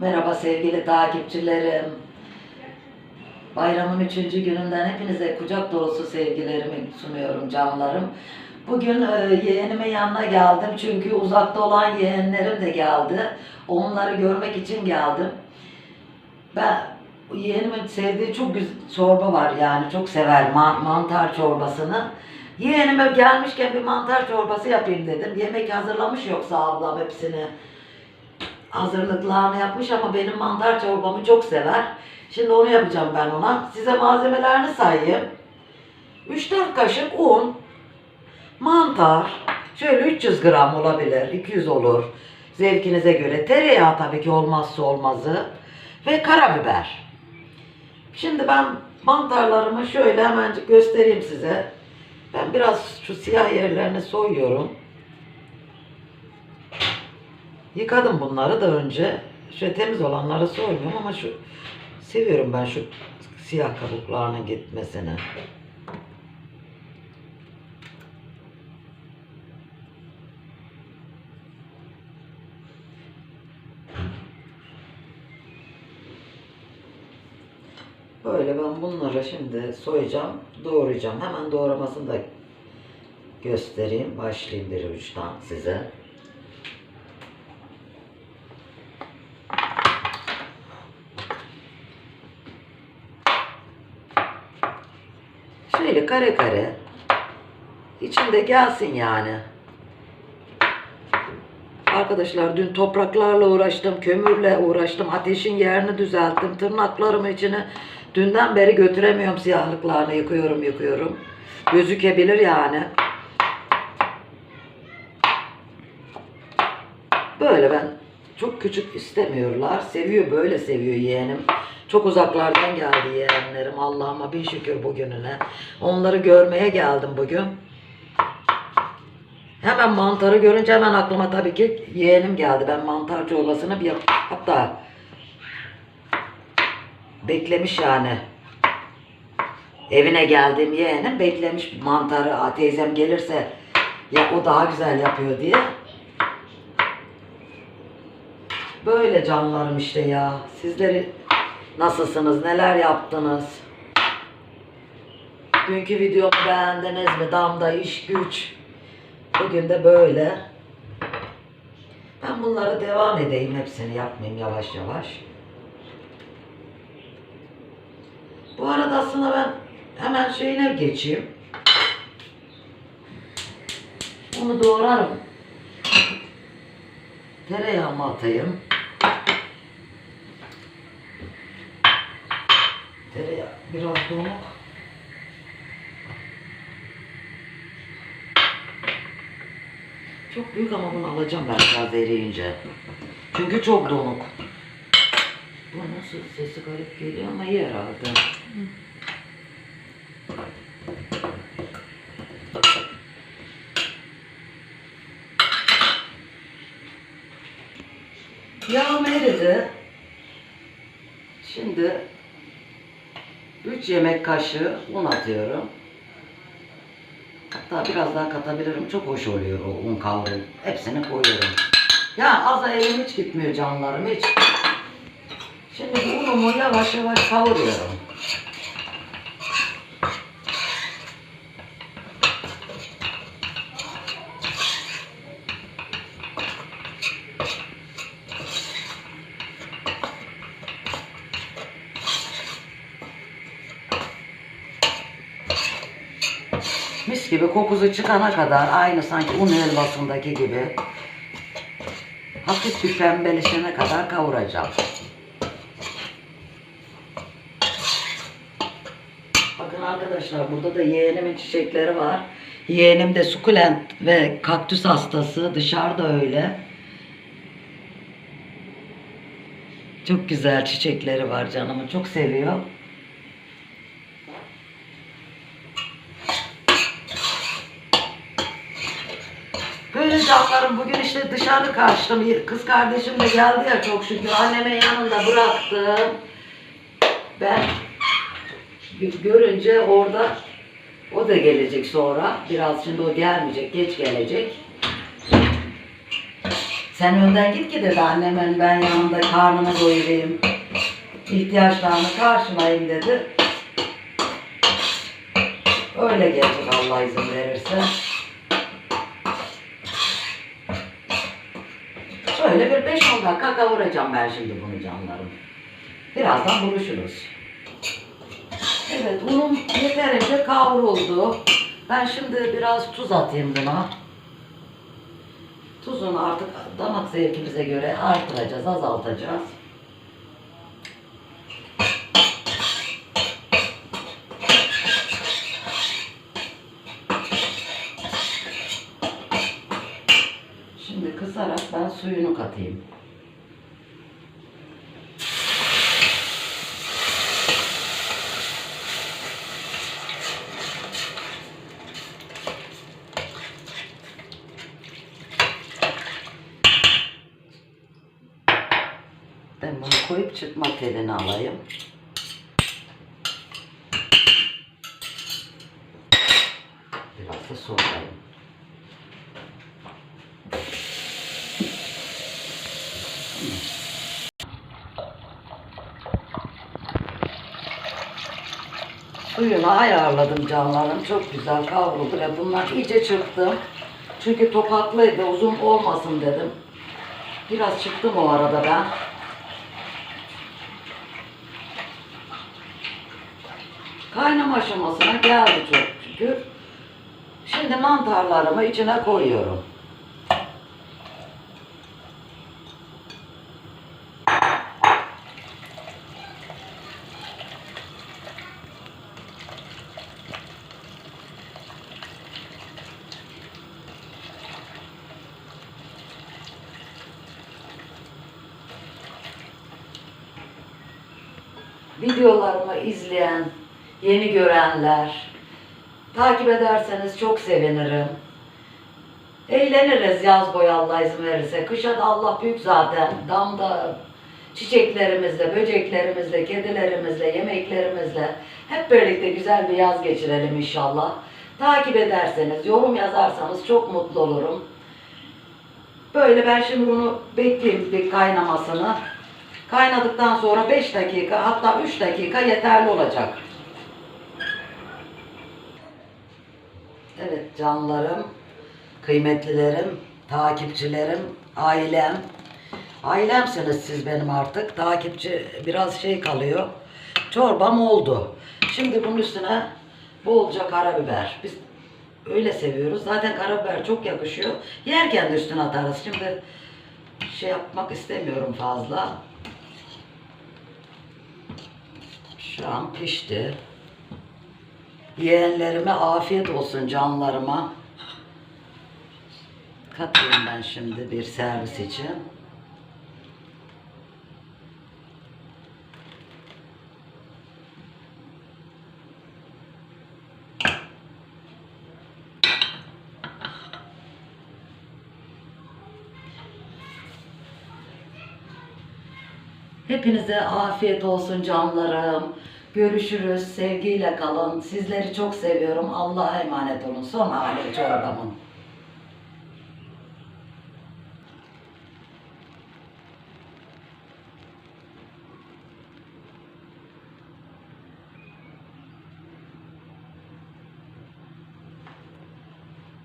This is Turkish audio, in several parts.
Merhaba sevgili takipçilerim. Bayramın üçüncü gününden hepinize kucak dolusu sevgilerimi sunuyorum canlarım. Bugün e, yeğenimin yanına geldim çünkü uzakta olan yeğenlerim de geldi. Onları görmek için geldim. Ben yeğenimin sevdiği çok güzel çorba var yani çok sever ma- mantar çorbasını. Yeğenime gelmişken bir mantar çorbası yapayım dedim. Yemek hazırlamış yoksa ablam hepsini hazırlıklarını yapmış ama benim mantar çorbamı çok sever. Şimdi onu yapacağım ben ona. Size malzemelerini sayayım. 3-4 kaşık un, mantar, şöyle 300 gram olabilir, 200 olur. Zevkinize göre. Tereyağı tabii ki olmazsa olmazı. Ve karabiber. Şimdi ben mantarlarımı şöyle hemencik göstereyim size. Ben biraz şu siyah yerlerini soyuyorum. Yıkadım bunları da önce. Şöyle temiz olanları soymuyorum ama şu seviyorum ben şu siyah kabuklarının gitmesini. Böyle ben bunları şimdi soyacağım, doğrayacağım. Hemen doğramasını da göstereyim. Başlayayım bir uçtan size. Şöyle kare kare. İçinde gelsin yani. Arkadaşlar dün topraklarla uğraştım, kömürle uğraştım, ateşin yerini düzelttim, tırnaklarımı içine dünden beri götüremiyorum siyahlıklarını yıkıyorum yıkıyorum. Gözükebilir yani. Böyle ben çok küçük istemiyorlar. Seviyor böyle seviyor yeğenim. Çok uzaklardan geldi yeğenlerim. Allah'ıma bin şükür bugününe. Onları görmeye geldim bugün. Hemen mantarı görünce hemen aklıma tabii ki yeğenim geldi. Ben mantar çorbasını bir hatta beklemiş yani. Evine geldiğim yeğenim beklemiş mantarı. Teyzem gelirse ya o daha güzel yapıyor diye. Böyle canlarım işte ya. Sizleri nasılsınız? Neler yaptınız? Dünkü videomu beğendiniz mi? Damda iş güç. Bugün de böyle. Ben bunları devam edeyim. Hepsini yapmayayım yavaş yavaş. Bu arada aslında ben hemen şeyine geçeyim. Onu doğrarım. Tereyağımı atayım. Tereyağı biraz donuk. Çok büyük ama bunu alacağım ben biraz eriyince. Çünkü çok donuk. Bu nasıl sesi garip geliyor ama iyi herhalde. Yağım eridi. Şimdi 3 yemek kaşığı un atıyorum. Hatta biraz daha katabilirim. Çok hoş oluyor o un kavrul. Hepsini koyuyorum. Ya az elim hiç gitmiyor canlarım hiç. Şimdi unumu yavaş yavaş kavuruyorum. Gibi kokusu çıkana kadar aynı sanki un helvasındaki gibi hafif bir pembeleşene kadar kavuracağım. Bakın arkadaşlar burada da yeğenimin çiçekleri var. Yeğenim de sukulent ve kaktüs hastası. Dışarıda öyle. Çok güzel çiçekleri var canımı. Çok seviyor. Böyle canlarım bugün işte dışarı kaçtım. Kız kardeşim de geldi ya çok şükür. Annemin yanında bıraktım. Ben gö- görünce orada o da gelecek sonra. Biraz şimdi o gelmeyecek. Geç gelecek. Sen önden git ki dedi annemin ben yanında karnını doyurayım. İhtiyaçlarını karşılayayım dedi. Öyle gelecek Allah izin verirse. 5-10 dakika kavuracağım ben şimdi bunu canlarım. Birazdan buluşuruz. Evet unum yeterince kavruldu. Ben şimdi biraz tuz atayım buna. Tuzunu artık damak zevkimize göre artıracağız, azaltacağız. Şimdi kısarak ben suyunu katayım. Ben bunu koyup çıkma telini alayım. Biraz da soğuyayım. Suyunu ayarladım canlarım. Çok güzel kavruldu ve bunlar iyice çırptım. Çünkü topaklıydı uzun olmasın dedim. Biraz çıktım o arada ben. Kaynama aşamasına geldi çok şükür. Şimdi mantarlarımı içine koyuyorum. Videolarımı izleyen, yeni görenler, takip ederseniz çok sevinirim. Eğleniriz yaz boyu Allah izin verirse. Kışa da Allah büyük zaten. Damda çiçeklerimizle, böceklerimizle, kedilerimizle, yemeklerimizle hep birlikte güzel bir yaz geçirelim inşallah. Takip ederseniz, yorum yazarsanız çok mutlu olurum. Böyle ben şimdi bunu bekleyeyim bir kaynamasını. Kaynadıktan sonra 5 dakika hatta 3 dakika yeterli olacak. Evet canlarım, kıymetlilerim, takipçilerim, ailem. Ailemsiniz siz benim artık. Takipçi biraz şey kalıyor. Çorbam oldu. Şimdi bunun üstüne bolca karabiber. Biz öyle seviyoruz. Zaten karabiber çok yakışıyor. Yerken de üstüne atarız. Şimdi şey yapmak istemiyorum fazla. Şu pişti. Yeğenlerime afiyet olsun canlarıma. Katayım ben şimdi bir servis için. Hepinize afiyet olsun canlarım. Görüşürüz. Sevgiyle kalın. Sizleri çok seviyorum. Allah'a emanet olun. Son hali çorbamın.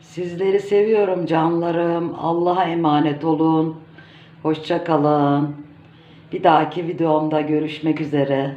Sizleri seviyorum canlarım. Allah'a emanet olun. Hoşça kalın. Bir dahaki videomda görüşmek üzere.